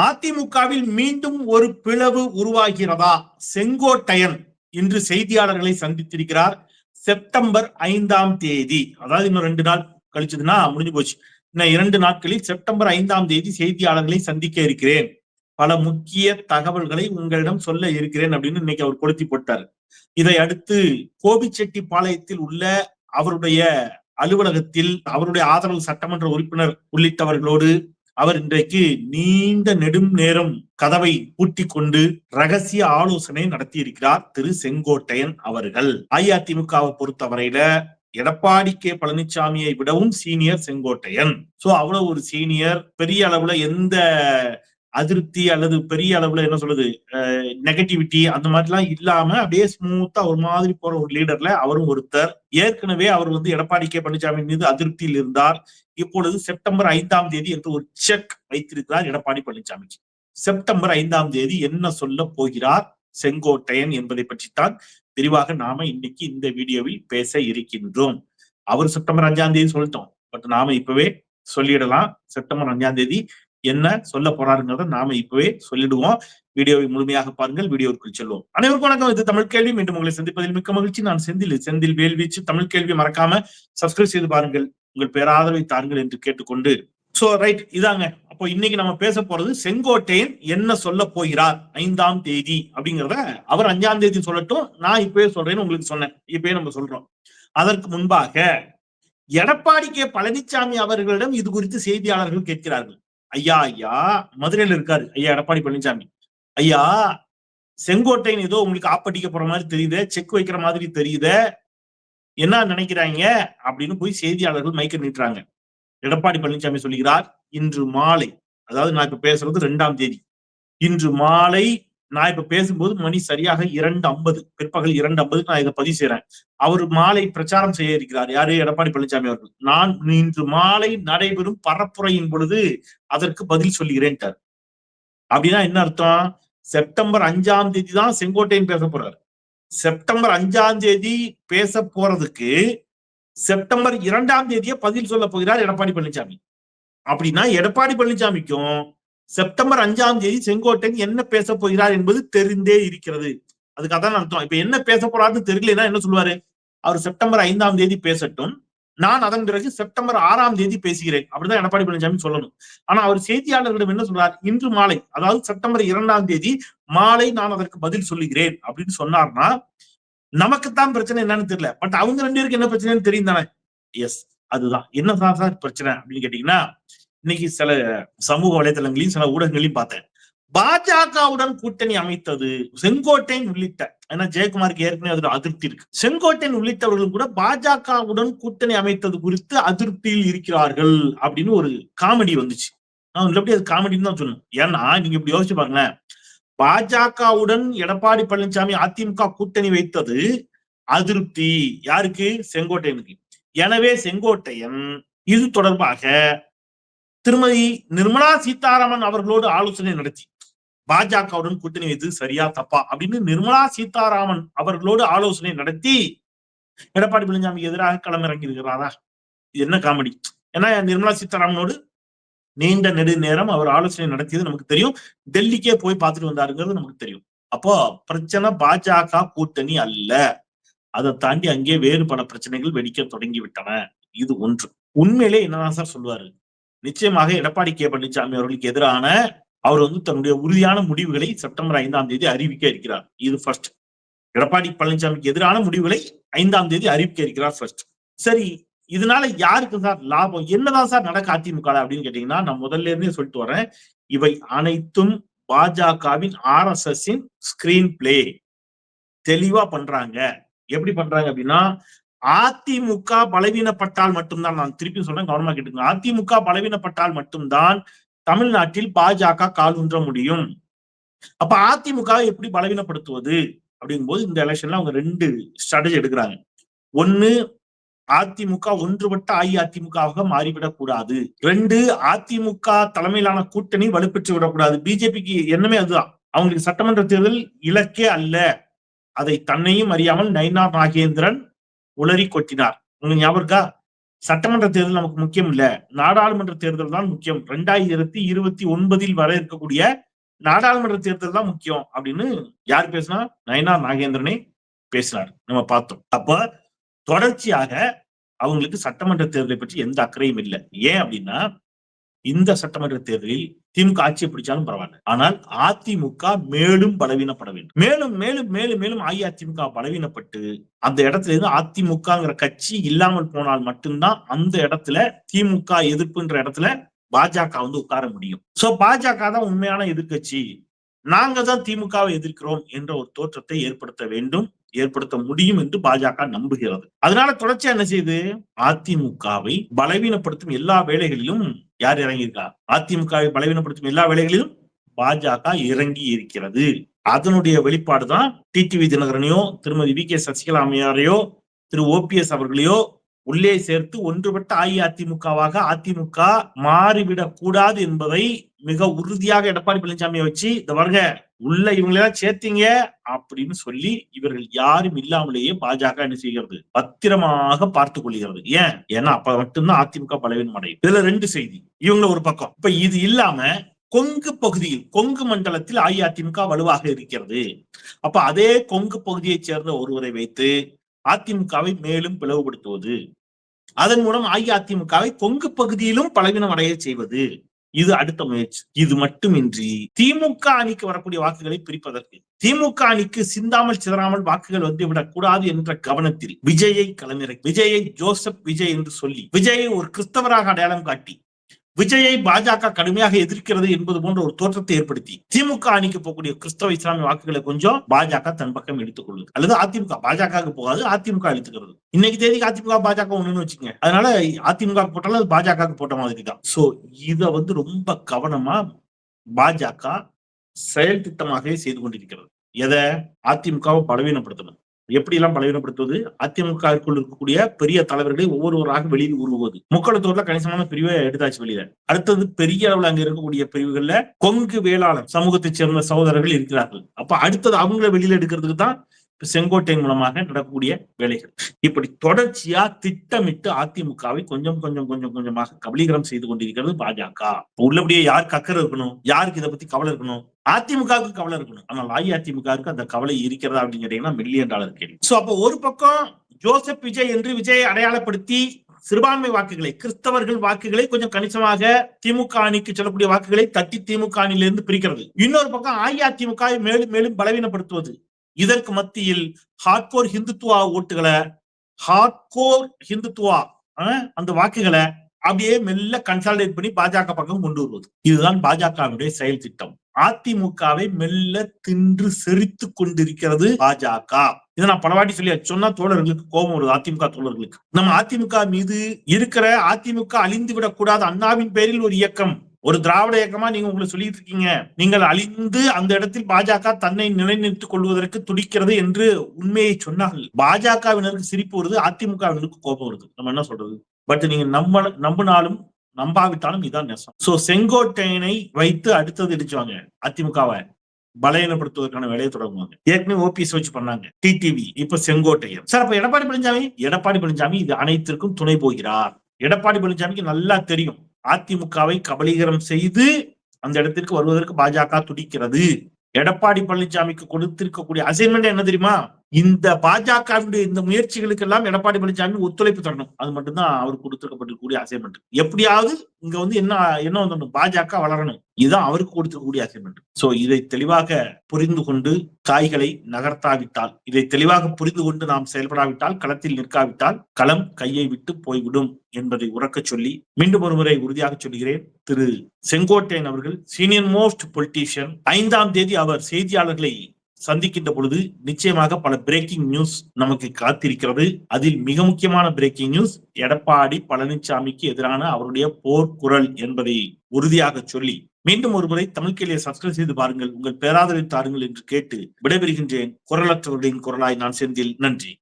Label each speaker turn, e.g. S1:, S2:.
S1: அதிமுகவில் மீண்டும் ஒரு பிளவு உருவாகிறதா? செங்கோட்டையன் இன்று செய்தியாளர்களை சந்தித்திருக்கிறார். செப்டம்பர் ஐந்தாம் தேதி. அதாவது இன்னும் ரெண்டு நாள் கழிச்சதுன்னா முடிஞ்சு போச்சு. இன்னும் இரண்டு நாட்களில் செப்டம்பர் ஐந்தாம் தேதி செய்தியாளர்களை சந்திக்க இருக்கிறேன். பல முக்கிய தகவல்களை உங்களிடம் சொல்ல இருக்கிறேன் அப்படின்னு இன்னைக்கு அவர் கொளுத்தி போட்டார். இதை அடுத்து கோபிச்செட்டிப்பாளையத்தில் உள்ள அவருடைய அலுவலகத்தில் அவருடைய ஆதரவு சட்டமன்ற உறுப்பினர் உள்ளிட்டவர்களோடு அவர் இன்றைக்கு நீண்ட நெடும் நேரம் கதவை பூட்டி கொண்டு ரகசிய ஆலோசனை நடத்தியிருக்கிறார் திரு செங்கோட்டையன் அவர்கள். அஇஅதிமுகவை பொறுத்தவரையில எடப்பாடி கே. பழனிசாமியை விடவும் சீனியர் செங்கோட்டையன். சோ அவ்வளவு ஒரு சீனியர் பெரிய அளவுல எந்த அதிருப்தி அல்லது பெரிய அளவுல என்ன சொல்றது நெகட்டிவிட்டி அந்த மாதிரிலாம் இல்லாம அப்படியே ஸ்மூத்தா ஒரு மாதிரி போற ஒரு லீடர்ல அவரும் ஒருத்தர். ஏற்கனவே அவர் வந்து எடப்பாடி கே. பழனிசாமி மீது அதிருப்தியில் இருந்தார். இப்பொழுது செப்டம்பர் ஐந்தாம் தேதி என்று ஒரு செக் வைத்திருக்கிறார் எடப்பாடி பழனிசாமிக்கு. செப்டம்பர் ஐந்தாம் தேதி என்ன சொல்ல போகிறார் செங்கோட்டையன் என்பதை பற்றித்தான் விரிவாக நாம இன்னைக்கு இந்த வீடியோவில் பேச இருக்கின்றோம். அவர் செப்டம்பர் அஞ்சாம் தேதி சொல்லிட்டோம். பட் நாம இப்பவே சொல்லிடலாம். செப்டம்பர் அஞ்சாம் தேதி என்ன சொல்ல போறாருங்கிறத நாம இப்பவே சொல்லிடுவோம். வீடியோவை முழுமையாக பாருங்கள் வீடியோவுக்குள் செல்வோம். அனைவருக்கும் வணக்கம். இது தமிழ் கேள்வி. மீண்டும் உங்களை சந்திப்பதில் மிக்க மகிழ்ச்சி. நான் செந்தில். செந்தில் வேல்வீச்சு. தமிழ் கேள்வி மறக்காம சப்ஸ்கிரைப் செய்து பாருங்கள். உங்கள் பேராதரவை தாருங்கள் என்று கேட்டுக்கொண்டு. சோ ரைட் இதாங்க. அப்போ இன்னைக்கு நம்ம பேச போறது செங்கோட்டையன் என்ன சொல்ல போகிறார்? ஐந்தாம் தேதி அப்படிங்கிறத அவர் அஞ்சாம் தேதி சொல்லட்டும். நான் இப்பவே சொல்றேன்னு உங்களுக்கு சொன்னேன். இப்பவே நம்ம சொல்றோம். அதற்கு முன்பாக எடப்பாடி கே. பழனிசாமி அவர்களிடம் இது குறித்து செய்தியாளர்கள் கேட்கிறார்கள். ஐயா ஐயா மதுரையில இருக்காரு. ஐயா எடப்பாடி பழனிசாமி. ஐயா செங்கோட்டைன்னு ஏதோ உங்களுக்கு ஆப்பட்டிக்க போற மாதிரி தெரியுது செக் வைக்கிற மாதிரி தெரியுது என்ன நினைக்கிறாங்க அப்படின்னு போய் செய்தியாளர்கள் மைக்க நீட்டுறாங்க. எடப்பாடி பழனிசாமி சொல்லுகிறார் இன்று மாலை அதாவது நான் இப்ப பேசுறது ரெண்டாம் தேதி இன்று மாலை நான் இப்ப பேசும்போது மணி சரியாக இரண்டு ஐம்பது பிற்பகல் இரண்டு ஐம்பது நான் இதை பதிவு செய்யறேன் அவர் மாலை பிரச்சாரம் செய்ய இருக்கிறார். யாரு? எடப்பாடி பழனிசாமி அவர்கள். நான் இன்று மாலை நடைபெறும் பரப்புரையின் பொழுது அதற்கு பதில் சொல்லுகிறேன் அப்படின்னா என்ன அர்த்தம்? செப்டம்பர் அஞ்சாம் தேதி தான் செங்கோட்டையன் பேச போறாரு. செப்டம்பர் அஞ்சாம் தேதி பேச போறதுக்கு செப்டம்பர் இரண்டாம் தேதியே பதில் சொல்ல போகிறார் எடப்பாடி பழனிசாமி. அப்படின்னா எடப்பாடி பழனிசாமிக்கும் செப்டம்பர் அஞ்சாம் தேதி செங்கோட்டையன் என்ன பேச போகிறார் என்பது தெரிந்தே இருக்கிறது. அதுக்கு அதான் அர்த்தம். இப்ப என்ன பேச போறாருன்னு தெரியலன்னா என்ன சொல்லுவாரு? அவர் செப்டம்பர் ஐந்தாம் தேதி பேசட்டும். நான் அதன் பிறகு செப்டம்பர் ஆறாம் தேதி பேசுகிறேன். அப்படிதான் எடப்பாடி பழனிசாமி சொல்லணும். ஆனா அவர் செய்தியாளர்களிடம் என்ன சொல்றார்? இன்று மாலை அதாவது செப்டம்பர் இரண்டாம் தேதி மாலை நான் அதற்கு பதில் சொல்லுகிறேன் அப்படின்னு சொன்னார்னா நமக்குத்தான் பிரச்சனை என்னன்னு தெரியல. பட் அவங்க ரெண்டு பேருக்கு என்ன பிரச்சனைன்னு தெரியும் தானே? எஸ் அதுதான். என்ன சார் பிரச்சனை அப்படின்னு கேட்டீங்கன்னா இன்னைக்கு சில சமூக வலைதளங்களையும் சில ஊடகங்களையும் பார்த்தேன். பாஜகவுடன் கூட்டணி அமைத்தது செங்கோட்டையன் உள்ளிட்ட ஏன்னா ஜெயக்குமாருக்கு ஏற்கனவே அதில் அதிருப்தி இருக்கு. செங்கோட்டையன் உள்ளிட்டவர்களும் கூட பாஜகவுடன் கூட்டணி அமைத்தது குறித்து அதிருப்தியில் இருக்கிறார்கள் அப்படின்னு ஒரு காமெடி வந்துச்சு. நான் எப்படி அது காமெடின்னு தான் சொல்லணும். ஏன்னா நீங்க இப்படி யோசிச்சு பாருங்களேன். பாஜகவுடன் எடப்பாடி பழனிசாமி அதிமுக கூட்டணி வைத்தது அதிருப்தி யாருக்கு? செங்கோட்டையனுக்கு. எனவே செங்கோட்டையன் இது தொடர்பாக திருமதி நிர்மலா சீதாராமன் அவர்களோடு ஆலோசனை நடத்தி பாஜகவுடன் கூட்டணி வைத்து சரியா தப்பா அப்படின்னு நிர்மலா சீதாராமன் அவர்களோடு ஆலோசனை நடத்தி எடப்பாடி பழனிசாமி எதிராக களமிறங்கி இருக்கிறாரா இது என்ன காமெடி? ஏன்னா நிர்மலா சீதாராமனோடு நீண்ட நெடு நேரம் அவர் ஆலோசனை நடத்தியது நமக்கு தெரியும். டெல்லிக்கே போய் பார்த்துட்டு வந்தாருங்கிறது நமக்கு தெரியும். அப்போ பிரச்சனை பாஜக கூட்டணி அல்ல. அதை தாண்டி அங்கே வேறு பல பிரச்சனைகள் வெடிக்க தொடங்கி விட்டன. இது ஒன்று. உண்மையிலே என்னதான் சார் சொல்லுவாரு? நிச்சயமாக எடப்பாடி கே. பழனிசாமி அவர்களுக்கு எதிரான அவர் வந்து தன்னுடைய உறுதியான முடிவுகளை செப்டம்பர் ஐந்தாம் தேதி அறிவிக்க இருக்கிறார். இது ஃபர்ஸ்ட் எடப்பாடி பழனிசாமிக்கு எதிரான முடிவுகளை ஐந்தாம் தேதி அறிவிக்க இருக்கிறார் ஃபர்ஸ்ட் சரி இதனால யாருக்கு சார் லாபம்? என்னதான் சார் நடக்க அதிமுக அப்படின்னு கேட்டீங்கன்னா நான் முதல்ல இருந்தே சொல்லிட்டு வரேன். இவை அனைத்தும் பாஜகவின் R S S screen play தெளிவா பண்றாங்க. எப்படி பண்றாங்க அப்படின்னா அதிமுக பலவீனப்பட்டால் மட்டும்தான் நான் திருப்பி சொல்றேன் கவனமா கேட்டுங்க அதிமுக பலவீனப்பட்டால் மட்டும்தான் தமிழ்நாட்டில் பாஜக கால் ஊன்ற முடியும். அப்ப அதிமுக எப்படி பலவீனப்படுத்துவது அப்படிங்கும்போது இந்த எலெக்ஷன்ல அவங்க ரெண்டு ஸ்ட்ராட்டஜி எடுக்கிறாங்க. ஒன்னு அதிமுக ஒன்றுபட்ட அஇஅதிமுகவாக மாறிவிடக் கூடாது ரெண்டு அதிமுக தலைமையிலான கூட்டணி வலுப்பெற்று விடக்கூடாது. பிஜேபிக்கு என்னமே அதுதான். அவங்களுக்கு சட்டமன்ற தேர்தல் இலக்கே அல்ல. அதை தன்னையும் அறியாமல் நயினார் நாகேந்திரன் உளறி கொட்டினார். உங்களுக்கு ஞாபகம் இருக்கா? சட்டமன்ற தேர்தல் நமக்கு முக்கியம் இல்ல. நாடாளுமன்ற தேர்தல் தான் முக்கியம். ரெண்டாயிரத்தி இருபத்தி ஒன்பதில் வர இருக்கக்கூடிய நாடாளுமன்ற தேர்தல் தான் முக்கியம் அப்படின்னு யார் பேசினா? நயனா நாகேந்திரனே பேசினார். நம்ம பார்த்தோம். அப்ப தொடர்ச்சியாக அவங்களுக்கு சட்டமன்ற தேர்தலை பற்றி எந்த அக்கறையும் இல்லை. ஏன் அப்படின்னா இந்த சட்டமன்ற தேர்தலில் திமுக ஆட்சியை பிடிச்சாலும் பரவாயில்ல. ஆனால் அதிமுக மேலும் பலவீனப்பட வேண்டும். மேலும் மேலும் மேலும் மேலும் அஇஅதிமுக பலவீனப்பட்டு அந்த இடத்துல இருந்து அதிமுகங்கிற கட்சி இல்லாமல் போனால் மட்டும்தான் அந்த இடத்துல திமுக எதிர்ப்புன்ற இடத்துல பாஜக வந்து உட்கார முடியும். சோ பாஜக தான் உண்மையான எதிர்கட்சி நாங்க தான் திமுகவை எதிர்க்கிறோம் என்ற ஒரு தோற்றத்தை ஏற்படுத்த வேண்டும். ஏற்படுத்த முடியும் என்று பாஜக நம்புகிறது. அதனால தொடர்ச்சியா என்ன செய்யுது? அதிமுகவை பலவீனப்படுத்தும் எல்லா வேலைகளிலும் யார் இறங்கியிருக்கா? அதிமுகவை பலவீனப்படுத்தும் எல்லா வேலைகளிலும் பாஜக இறங்கி இருக்கிறது. அதனுடைய வெளிப்பாடுதான் டிடிவி தினகரனையோ திருமதி வி கே சசிகலா அம்மையாரையோ திரு ஓபிஎஸ் அவர்களையோ உள்ளே சேர்த்து ஒன்றுபட்ட அஇஅதிமுகவாக அதிமுக மாறிவிடக் கூடாது என்பதை மிக உறுதியாக எடப்பாடி பழனிசாமியை வச்சு இந்த வருக உள்ள இவங்களெல்லாம் சேர்த்தீங்க அப்படின்னு சொல்லி இவர்கள் யாரும் இல்லாமலேயே பாஜக என்ன செய்கிறது? பத்திரமாக பார்த்து கொள்கிறது. ஏன்? ஏன்னா அப்ப மட்டும்தான் அதிமுக பலவீனம் அடையும். இதுல ரெண்டு செய்தி. இவங்க ஒரு பக்கம். இப்ப இது இல்லாம கொங்கு பகுதியில் கொங்கு மண்டலத்தில் அஇஅதிமுக வலுவாக இருக்கிறது. அப்ப அதே கொங்கு பகுதியைச் சேர்ந்த ஒருவரை வைத்து அதிமுகவை மேலும் பிளவுபடுத்துவது. அதன் மூலம் அஇஅதிமுகவை கொங்கு பகுதியிலும் பலவீனம் அடைய செய்வது. இது அடுத்த முயற்சி. இது மட்டுமின்றி திமுக அணிக்கு வரக்கூடிய வாக்குகளை பிரிப்பதற்கு. திமுக அணிக்கு சிந்தாமல் சிதறாமல் வாக்குகள் வந்துவிடக் கூடாது என்ற கவனத்தில் விஜயை களமிறக்கி விஜயை ஜோசப் விஜய் என்று சொல்லி விஜயை ஒரு கிறிஸ்தவராக அடையாளம் காட்டி விஜயை பாஜக கடுமையாக எதிர்க்கிறது என்பது போன்ற ஒரு தோற்றத்தை ஏற்படுத்தி திமுக அணிக்கு போகக்கூடிய கிறிஸ்தவ இஸ்லாமிய வாக்குகளை கொஞ்சம் பாஜக தன் பக்கம் எடுத்துக்கொள்ளுது அல்லது அதிமுக பாஜக போகாது அதிமுக அழித்துக்கிறது. இன்னைக்கு தேதிக்கு அதிமுக பாஜக ஒண்ணுன்னு வச்சுங்க அதனால அதிமுக போட்டாலும் அது பாஜக போட்ட மாதிரி தான். சோ இத வந்து ரொம்ப கவனமா பாஜக செயல் திட்டமாகவே செய்து கொண்டிருக்கிறது. எதை? அதிமுகவை பலவீனப்படுத்தணும். எப்படி எல்லாம் பலவீனப்படுத்துவது அதிமுகவிற்குள் இருக்கக்கூடிய பெரிய தலைவர்களை ஒவ்வொருவராக வெளியில் உருவுவது முக்களத்தூர்ல கணிசமான பிரிவை எடுத்தாச்சு வெளியில. அடுத்தது பெரிய அளவில் அங்க இருக்கக்கூடிய பிரிவுகள்ல கொங்கு வேளாளர் சமூகத்தைச் சேர்ந்த சகோதரர்கள் இருக்கிறார்கள். அப்ப அடுத்தது அவங்கள வெளியில எடுக்கிறதுக்கு தான் செங்கோட்டை மூலமாக நடக்கக்கூடிய வேலைகள். இப்படி தொடர்ச்சியா திட்டமிட்டு அதிமுகவை கொஞ்சம் கொஞ்சம் கொஞ்சம் கொஞ்சமாக கபலீகரம் செய்து கொண்டிருக்கிறது பாஜக. உள்ளபடியே யார் கக்கர் இருக்கணும்? யாருக்கு இதை பத்தி கவலை இருக்கணும்? அதிமுகவுக்கு கவலை இருக்கணும். ஆனால் அஇஅதிமுகவுக்கு அந்த கவலை இருக்கிறதா அப்படின்னு கேட்டீங்கன்னா மில்லியன் டாலர் கேள்வி. சோ அப்போ ஒரு பக்கம் ஜோசப் விஜய் என்று விஜயை அடையாளப்படுத்தி சிறுபான்மை வாக்குகளை கிறிஸ்தவர்கள் வாக்குகளை கொஞ்சம் கணிசமாக திமுக அணிக்கு சொல்லக்கூடிய வாக்குகளை தட்டி திமுக அணியிலிருந்து பிரிக்கிறது. இன்னொரு பக்கம் அஇஅதிமுக மேலும் மேலும் பலவீனப்படுத்துவது. இதற்கு மத்தியில் ஹார்ட்கோர் ஹிந்துத்துவா ஓட்டுகளை ஹார்ட்கோர் ஹிந்துத்துவா அந்த வாக்குகளை அப்படியே மெல்ல கன்சாலிடேட் பண்ணி பாஜக பக்கம் கொண்டு வருவது. இதுதான் பாஜகவினுடைய செயல் திட்டம். அதிமுகவை மெல்ல தின்று செறித்து கொண்டிருக்கிறது பாஜக. இதை நான் பலவாட்டி சொல்லி சொன்னா தோழர்களுக்கு கோபம் வருது அதிமுக தோழர்களுக்கு. நம்ம அதிமுக மீது இருக்கிற அதிமுக அழிந்து விடக்கூடாது அண்ணாவின் பேரில் ஒரு இயக்கம். ஒரு திராவிட இயக்கமா நீங்க உங்களை சொல்லிட்டு இருக்கீங்க. நீங்கள் அழிந்து அந்த இடத்தில் பாஜக தன்னை நிலைநிறுத்திக் கொள்வதற்கு துடிக்கிறது என்று உண்மையை சொன்னார்கள் பாஜகவினருக்கு சிரிப்பு வருது அதிமுகவினருக்கு கோபம் வருது. நம்ம என்ன சொல்றது? பட் நீங்க நம்ப நம்பினாலும் நம்பாவிட்டாலும் இதான் நெசம். சோ செங்கோட்டையனை வைத்து அடுத்தது இடிச்சுவாங்க அதிமுகவை பலவீனப்படுத்துவதற்கான வேலையை தொடங்குவாங்க. ஏற்கனவே ஓபிஎஸ் வச்சு பண்ணாங்க. டிடிவி இப்ப செங்கோட்டையன். சார் அப்ப எடப்பாடி பழனிசாமி? எடப்பாடி பழனிசாமி இது அனைத்திற்கும் துணை போகிறார். எடப்பாடி பழனிசாமிக்கு நல்லா தெரியும். அதிமுகவை கபலீகரம் செய்து அந்த இடத்திற்கு வருவதற்கு பாஜக துடிக்கிறது. எடப்பாடி பழனிசாமிக்கு கொடுத்திருக்கக்கூடிய அசைன்மெண்ட் என்ன தெரியுமா? இந்த பாஜகவினுடைய இந்த முயற்சிகளுக்கு எல்லாம் எடப்பாடி பழனிசாமி ஒத்துழைப்பு தரணும். அது மட்டும்தான் அவர் கொடுத்திருக்கப்பட்டிருக்கக்கூடிய அசைன்மெண்ட் எப்படியாவது இங்க வந்து என்ன என்ன வந்துடணும் பாஜக வளரணும். இதுதான் அவருக்கு கொடுத்திருக்கக்கூடிய அசைன்மெண்ட் சோ இதை தெளிவாக புரிந்து கொண்டு காய்களை நகர்த்தாவிட்டால் இதை தெளிவாக புரிந்து கொண்டு நாம் செயல்படாவிட்டால் களத்தில் நிற்காவிட்டால் களம் கையை விட்டு போய்விடும் என்பதை உறக்க சொல்லி மீண்டும் ஒரு முறை உறுதியாக சொல்கிறேன். திரு செங்கோட்டையன் அவர்கள் சீனியர் மோஸ்ட் பொலிட்டீஷியன் ஐந்தாம் தேதி அவர் செய்தியாளர்களை சந்திக்கின்ற பொழுது நிச்சயமாக பல பிரேக்கிங் நியூஸ் நமக்கு காத்திருக்கிறது. அதில் மிக முக்கியமான பிரேக்கிங் நியூஸ் எடப்பாடி பழனிசாமிக்கு எதிரான அவருடைய போர்க்குரல் என்பதை உறுதியாக சொல்லி மீண்டும் ஒருமுறை தமிழ் கேள்வியை சப்ஸ்கிரைப் செய்து பாருங்கள். உங்கள் பேராதரவை தாருங்கள் என்று கேட்டு விடைபெறுகின்றேன். குரலற்றவர்களின் குரலாய் நான் செந்தில். நன்றி.